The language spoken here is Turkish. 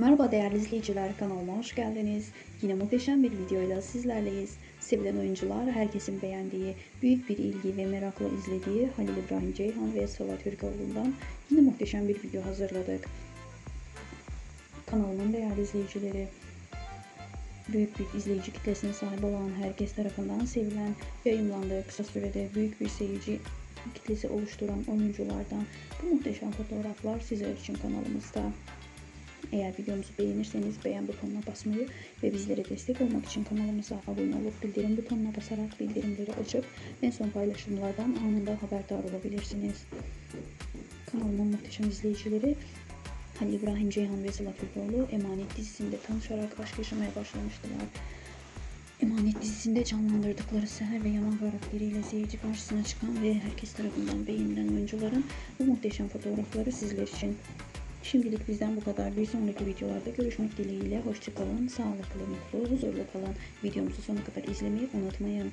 Merhaba değerli izleyiciler kanalıma hoş geldiniz. Yine muhteşem bir videoyla sizlerleyiz. Sevilen oyuncular herkesin beğendiği, büyük bir ilgi ve merakla izlediği Halil İbrahim Ceyhan ve Sıla Türkoğlu'ndan yine muhteşem bir video hazırladık. Kanalımın değerli izleyicileri, büyük bir izleyici kitlesine sahip olan herkes tarafından sevilen, yayınlandığı kısa sürede büyük bir seyirci kitlesi oluşturan oyunculardan bu muhteşem fotoğraflar sizler için kanalımızda. Eğer videomuzu beğenirseniz beğen butonuna basmayı ve bizlere destek olmak için kanalımıza abone olup bildirim butonuna basarak bildirimleri açıp en son paylaşımlardan anında haberdar olabilirsiniz. Kanalımın muhteşem izleyicileri Halil İbrahim Ceyhan ve Sıla Türkoğlu Emanet dizisinde tanışarak aşk yaşamaya başlamıştılar. Emanet dizisinde canlandırdıkları Seher ve Yaman karakteriyle seyirci karşısına çıkan ve herkes tarafından beğenilen oyuncuların bu muhteşem fotoğrafları sizler için. Şimdilik bizden bu kadar. Bir sonraki videolarda görüşmek dileğiyle. Hoşçakalın, sağlıklı, mutlu, huzurlu kalın. Videomuzu sona kadar izlemeyi unutmayın.